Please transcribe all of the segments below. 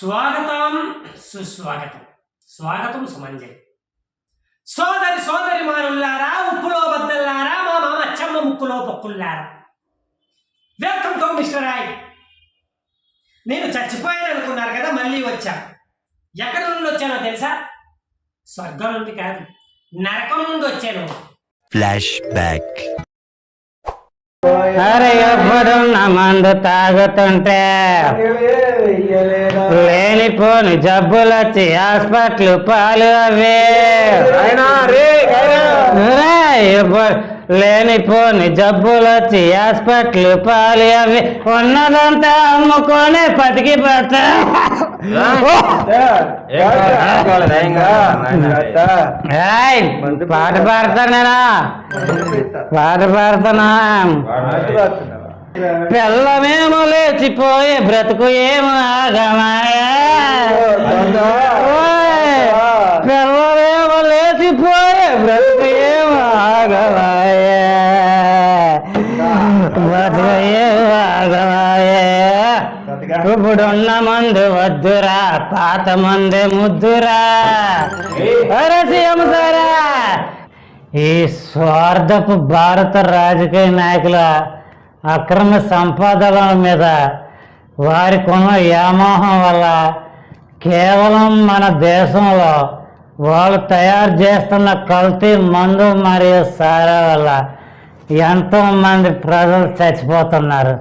స్వాగతం సుస్వాగతం. స్వాగతం సుమంజరి సోదరి సోదరి మానుల్లారా ఉప్పులో బద్దల్లారా మా మామ అచ్చమ్మ ముక్కులో పొక్కుల్లారా? వెల్కమ్ టు మిస్టర్ రాయ్ నేను చచ్చిపోయాను అనుకున్నారు కదా మళ్ళీ వచ్చా. ఎక్కడి నుండి వచ్చానో తెలుసా? స్వర్గం నుండి కాదు నరకం నుండి వచ్చాను. Flashback. అరే ఎప్పుడు నా మందు తాగుతుంటే? లేనిపోని జబ్బులు వచ్చి హాస్పిటల్ పాలు అవే. లేనిపోని జబ్బులు వచ్చి హాస్పిటల్ పాలు అవి ఉన్నదంతా అమ్ముకొని బతికి పోతా. ఏయ్, పాట పాడతానేనా పాట పాడుతున్నా. పిల్లమేమో లేచిపోయే బ్రతుకు ఏమో ఆగమాయా? ఇప్పుడున్న మందు వద్దురా పాత మందే ముద్దురా. సీఎం సారా ఈ స్వార్థపు భారత రాజకీయ నాయకుల అక్రమ సంపాదనల మీద వారికున్న వ్యామోహం వల్ల కేవలం మన దేశంలో వాళ్ళు తయారు చేస్తున్న కల్తీ మందు మరియు సారా వల్ల ఎంతోమంది ప్రజలు చచ్చిపోతున్నారు.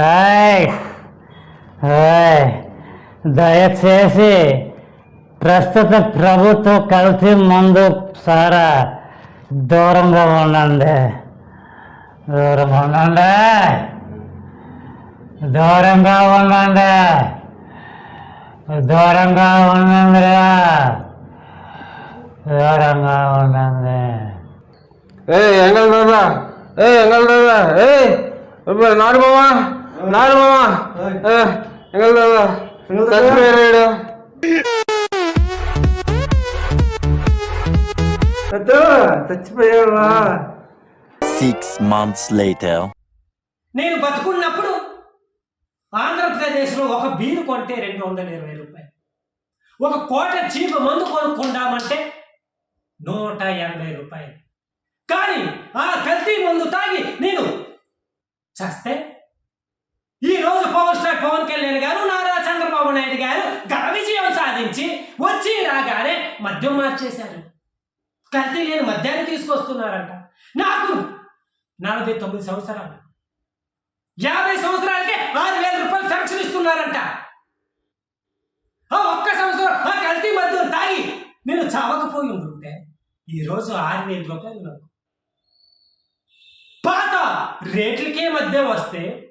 రైట్ దయచేసి ప్రస్తుత ప్రభుత్వ కల్తీ ముందు సారా దూరంగా ఉండండి. దూరంగా ఉండండి. దూరంగా ఉండండి. దూరంగా ఉండండిరా దూరంగా ఉండండి. ఏ ఎంగల్ బాబా ఏ ఎంగల్ బాబా ఏ నాడు బావా నాడు బావా చచ్చిపోయావా? నేను బతుకున్నప్పుడు ఆంధ్రప్రదేశ్లో ఒక బీరు కొంటే రెండు వందల ఇరవై రూపాయలు. ఒక కోట చీప మందు కొనుక్కుందామంటే నూట ఎనభై రూపాయలు. కానీ ఆ కల్తీ మందు తాగి నేను చేస్తే రోజు పవర్ స్టార్ పవన్ కళ్యాణ్ గారు నారా చంద్రబాబు నాయుడు గారు ఘన విజయం సాధించి వచ్చి రాగానే మద్యం మార్చేశారు. కల్తీ లేని మద్యాన్ని తీసుకొస్తున్నారంట. నాకు నలభై తొమ్మిది సంవత్సరాలు. యాభై సంవత్సరాలకే ఆరు వేల రూపాయలు పెన్షన్ ఇస్తున్నారంట. ఒక్క సంవత్సరం ఆ కల్తీ మద్యం తాగి నేను చావకపోయి ఉంటుంటే ఈరోజు ఆరు వేల రూపాయలు నాకు. పాత రేట్లకే మద్యం వస్తే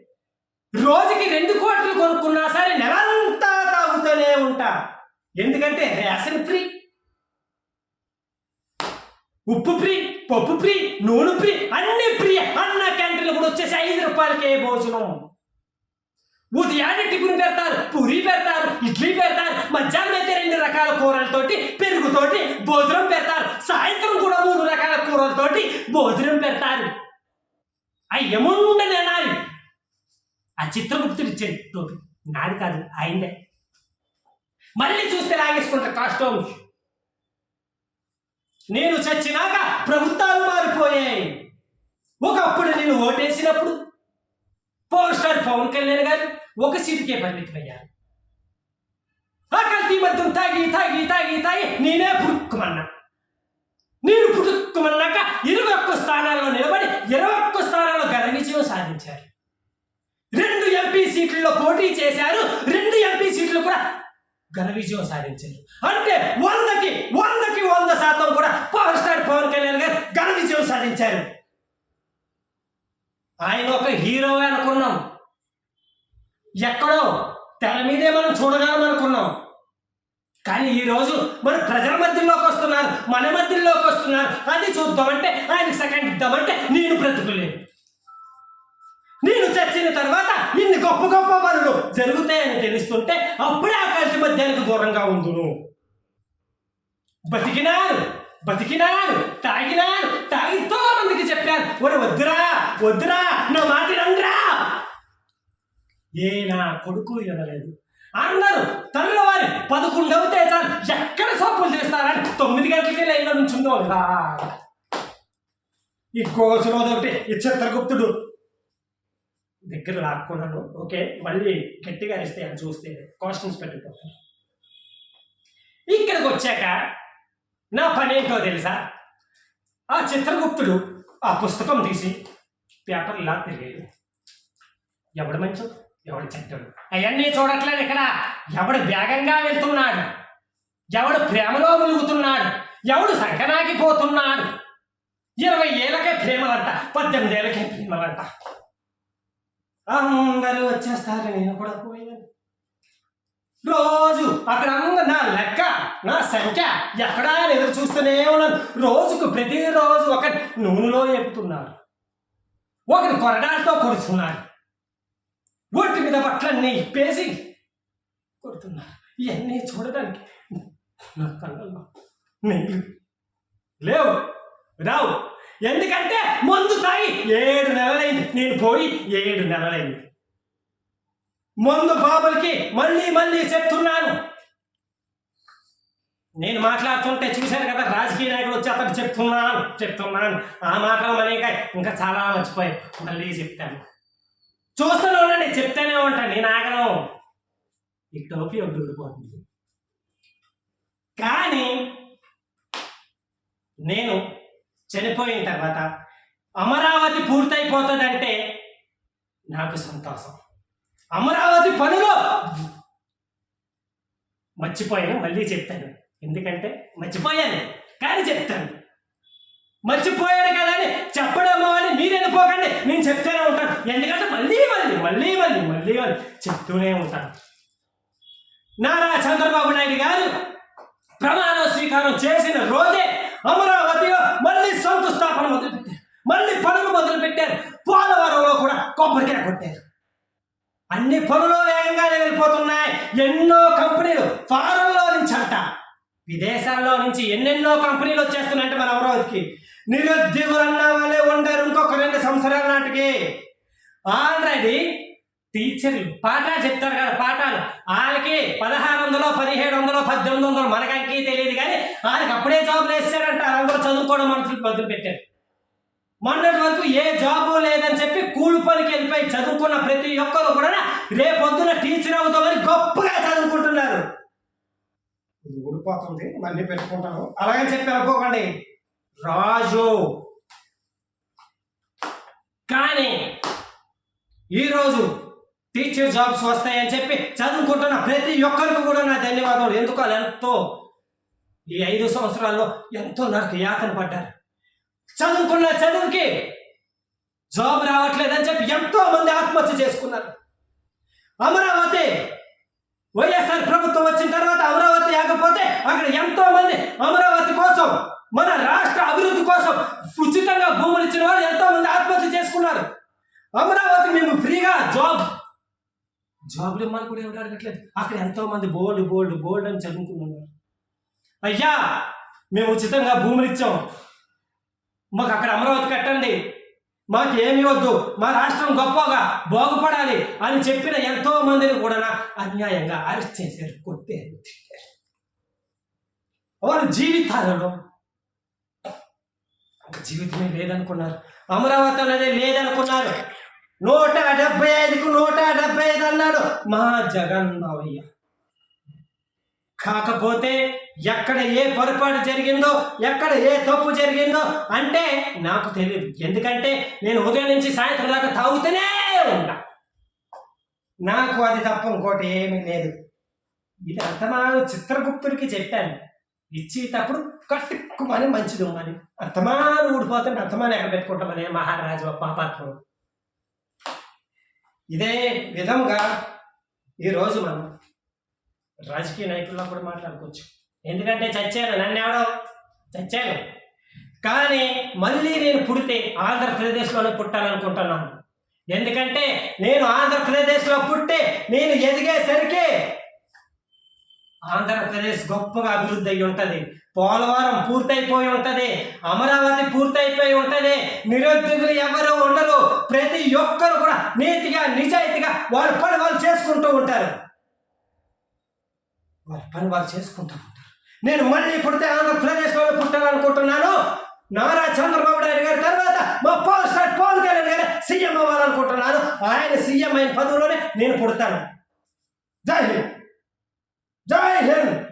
రోజుకి రెండు కోట్లు కొనుక్కున్నా సరే నెలంతా తాగుతూనే ఉంటా. ఎందుకంటే రేషన్ ఫ్రీ. ఉప్పు ఫ్రీ పప్పు ఫ్రీ నూనె ఫ్రీ అన్ని ఫ్రీ. అన్న క్యాంటీన్లు కూడా వచ్చేసి ఐదు రూపాయలకే భోజనం. ఉదయాన్నే టిఫిన్ పెడతారు పూరి పెడతారు ఇడ్లీ పెడతారు మధ్యాహ్నం అయితే రెండు రకాల కూరలతోటి పెరుగుతోటి భోజనం పెడతారు. సాయంత్రం కూడా మూడు రకాల కూరలతోటి భోజనం పెడతారు. అయ్యముండ నేనాలి ఆ చిత్రగుప్తుడు ఇచ్చాడు టోపీ నాది కాదు ఆయనే మళ్ళీ చూస్తే లాగేసుకుంటా కాస్టోమ్ నేను చచ్చినాక ప్రభుత్వాలు మారిపోయాయి. ఒకప్పుడు నేను ఓటేసినప్పుడు పవర్ స్టార్ పవన్ కళ్యాణ్ గారు ఒక సీటుకే పరిమితమయ్యారు. ఆ కల్తీ మద్యం తాగి తాగి తాగి తాగి నేనే పుట్టుకుమన్నా. నేను పుట్టుకుమన్నాక ఇరవై ఒక్క స్థానాల్లో నిలబడి ఇరవై ఒక్క స్థానాల్లో ఘన విజయం సాధించారు. ఎంపీ సీట్లలో పోటీ చేశారు. రెండు ఎంపీ సీట్లు కూడా ఘన విజయం సాధించారు. అంటే వందకి వందకి వంద శాతం కూడా పవర్ స్టార్ పవన్ కళ్యాణ్ గారు ఘన విజయం సాధించారు. ఆయన ఒక హీరో అనుకున్నాం. ఎక్కడో తెర మీదే మనం చూడగలం అనుకున్నాం కానీ ఈరోజు మనం మన ప్రజల మధ్యలోకి వస్తున్నారు మన మధ్యలోకి వస్తున్నారు. అది చూద్దామంటే ఆయనకి సెకండ్ ఇద్దామంటే నేను బ్రతుకులేను. నేను చచ్చిన తర్వాత ఇన్ని గొప్ప గొప్ప పనులు జరుగుతాయని తెలుస్తుంటే అప్పుడే ఆ కల్తీ మధ్యానికి దూరంగా ఉందును బతికినాను బతికినాను తాగినాను తాగితో మందికి చెప్పాను ఒరే వద్దురా వద్దురా నా మాట రండిరా ఏ నా కొడుకు ఎనలేదు అందరూ పదకొండు అవుతే చాలు ఎక్కడ సోపులు చేస్తారని తొమ్మిది గంటలకి లైన్లో నుంచి ఉందో ఈ కోసలో ఒకటి ఈ చిత్రగుప్తుడు దగ్గర లాక్కున్నాను ఓకే? మళ్ళీ గట్టిగా అరిస్తే అని చూస్తే కాస్ట్యూమ్స్ పెట్టిపోతాను ఇక్కడికి వచ్చాక నా పని ఏంటో తెలుసా? ఆ చిత్రగుప్తుడు ఆ పుస్తకం తీసి పేపర్ ఇలా తిరిగాడు. ఎవడు మంచు ఎవడు చెడ్డడు. అవన్నీ చూడట్లేదు ఇక్కడ. ఎవడు వేగంగా వెళ్తున్నాడు ఎవడు ప్రేమలో ములుగుతున్నాడు ఎవడు సంకనాగిపోతున్నాడు ఇరవై ఏళ్ళకే ప్రేమలంట పద్దెనిమిది ఏళ్ళకే ప్రేమలంట. అందరూ వచ్చేస్తారు నేను కూడా పోయాను. రోజు అక్కడ నా లెక్క నా సంఖ్య ఎక్కడా ఎదురు చూస్తూనే ఉన్నాను. రోజుకు ప్రతిరోజు ఒక నూనెలో ఎప్పుతున్నారు ఒకటి కొరడాలతో కొడుతున్నారు ఒంటి మీద బట్టలన్నీ ఇప్పేసి కొడుతున్నారు ఇవన్నీ చూడడానికి నా కళ్ళల్లో నీళ్ళు లేవు. రావు. ఎందుకంటే మందు తాగి ఏడు నెలలైంది. నేను పోయి ఏడు నెలలైంది. మందు బాబులకి మళ్ళీ మళ్ళీ చెప్తున్నాను. నేను మాట్లాడుతుంటే చూశాను కదా రాజకీయ నాయకుడు వచ్చి అతను చెప్తున్నాను చెప్తున్నాను. ఆ మాటలు అనేక ఇంకా చాలా మర్చిపోయాయి మళ్ళీ చెప్తాను. చూస్తూనే ఉండండి చెప్తూనే ఉంటాను. నేను ఆగను. ఈ టోపీ ఒకటి ఊడిపోతుంది కానీ నేను చనిపోయిన తర్వాత అమరావతి పూర్తయిపోతుందంటే నాకు సంతోషం. అమరావతి పనులు మర్చిపోయాను మళ్ళీ చెప్తాను. ఎందుకంటే మర్చిపోయాను కానీ చెప్తాను. మర్చిపోయాను కదా అని చెప్పడము అని మీరు వెళ్ళిపోకండి నేను చెప్తూనే ఉంటాను. ఎందుకంటే మళ్ళీ మళ్ళీ మళ్ళీ మళ్ళీ మళ్ళీ మళ్ళీ చెప్తూనే ఉంటాను. నారా చంద్రబాబు నాయుడు గారు ప్రమాణ స్వీకారం చేసిన రోజే అమరావతి మళ్ళీ శంకుస్థాపన మొదలుపెట్టారు. మళ్ళీ పనులు మొదలుపెట్టారు. పోలవరంలో కూడా కొబ్బరికాయ కొట్టారు. అన్ని పనులు వేగంగానే వెళ్ళిపోతున్నాయి. ఎన్నో కంపెనీలు ఫారంలో నుంచి అంట. విదేశాల్లో నుంచి ఎన్నెన్నో కంపెనీలు వచ్చేస్తున్నాయంటే మన అమరావతికి. నిరుద్యోగులు అన్న వాళ్ళే ఉండరు. ఇంకొక రెండు సంవత్సరాల నాటికి. ఆల్రెడీ టీచర్లు పాఠాలు చెప్తారు కదా పాఠాలు. వాళ్ళకి పదహారు వందలు పదిహేడు వందలు పద్దెనిమిది వందలు మనకంకి తెలియదు కానీ వాళ్ళకి అప్పుడే జాబులు వేస్తారంట అందరూ చదువుకోవడం మనసులు మొదలు పెట్టారు. మొన్నటి వరకు ఏ జాబు లేదని చెప్పి కూలి పనికి వెళ్ళిపోయి చదువుకున్న ప్రతి ఒక్కరు కూడా రేపొద్దున టీచర్ అవుతామని గొప్పగా చదువుకుంటున్నారు. ఇది ఊడిపోతుంది మళ్ళీ పెట్టుకుంటాను. అలాగని చెప్పి అనుకోకండి. రాజు. కానీ ఈరోజు టీచర్ జాబ్స్ వస్తాయని చెప్పి చదువుకుంటున్న ప్రతి ఒక్కరికి కూడా నా ధన్యవాదాలు. ఎందుకు ఎంతో ఈ ఐదు సంవత్సరాల్లో ఎంతో నాకు యాతన పడ్డారు. చదువుకున్న చదువుకి జాబ్ రావట్లేదని చెప్పి ఎంతో మంది ఆత్మహత్య చేసుకున్నారు. అమరావతి వైఎస్ఆర్ ప్రభుత్వం వచ్చిన తర్వాత అమరావతి లేకపోతే అక్కడ ఎంతో మంది అమరావతి కోసం మన రాష్ట్ర అభివృద్ధి కోసం ఉచితంగా భూములు ఇచ్చిన వాళ్ళు ఎంతో మంది ఆత్మహత్య చేసుకున్నారు. అమరావతి మేము ఫ్రీగా జాబ్ జాబ్లు ఇమ్మని కూడా ఎవరు అడగట్లేదు. అక్కడ ఎంతోమంది బోల్డ్ బోల్డ్ బోల్డ్ అని చదువుకున్నారు అయ్యా మేము ఉచితంగా భూములు ఇచ్చాం. మాకు అక్కడ అమరావతి కట్టండి. మాకు ఏమి వద్దు. మా రాష్ట్రం గొప్పగా బాగుపడాలి అని చెప్పిన ఎంతో మందిని కూడా అన్యాయంగా అరెస్ట్ చేశారు కొట్టారు తిట్టారు. వారి జీవితాలలో జీవితమే లేదనుకున్నారు. అమరావతి అనేది లేదనుకున్నారు. నూట డెబ్బై ఐదుకు నూట డెబ్బై ఐదు అన్నాడు. మా జగన్నావయ్య కాకపోతే ఎక్కడ ఏ పొరపాటు జరిగిందో ఎక్కడ ఏ తప్పు జరిగిందో అంటే నాకు తెలియదు ఎందుకంటే నేను ఉదయం నుంచి సాయంత్రం దాకా తాగుతూనే ఉంటా నాకు అది తప్ప ఇంకోటి ఏమీ లేదు. ఇది అర్థమాను చిత్రగుప్తుడికి చెప్పాను. ఇచ్చేటప్పుడు కట్టుకుమని మంచిది అని అర్థమాను ఊడిపోతుంటే అంతమాను ఎక్కడ పెట్టుకుంటామని మహారాజు పాపాత్ముడు. ఇదే విధంగా ఈరోజు మనం రాజకీయ నాయకుల్లో కూడా మాట్లాడుకోవచ్చు. ఎందుకంటే చచ్చాను. నన్ను ఎవడో చచ్చాను. కానీ మళ్ళీ నేను పుడితే ఆంధ్రప్రదేశ్లోనే పుట్టాలనుకుంటున్నాను. ఎందుకంటే నేను ఆంధ్రప్రదేశ్లో పుట్టే నేను ఎదిగేసరికి ఆంధ్రప్రదేశ్ గొప్పగా అభివృద్ధి అయి ఉంటుంది. పోలవరం పూర్తయిపోయి ఉంటుంది. అమరావతి పూర్తయిపోయి ఉంటుంది. నిరుద్యోగులు ఎవరు ఉండరు. ప్రతి ఒక్కరు కూడా నీతిగా నిజాయితీగా వారి పని వాళ్ళు చేసుకుంటూ ఉంటారు. వారి పని వాళ్ళు చేసుకుంటూ ఉంటారు. నేను మళ్ళీ పుడితే ఆంధ్రప్రదేశ్లో పుట్టాలనుకుంటున్నాను. నారా చంద్రబాబు నాయుడు గారి తర్వాత మా పవర్ స్టార్ పవన్ కళ్యాణ్ గారు సీఎం అవ్వాలనుకుంటున్నాను. ఆయన సీఎం అయిన పదవిలోనే నేను పుడతాను. జై హింద్. జై హింద్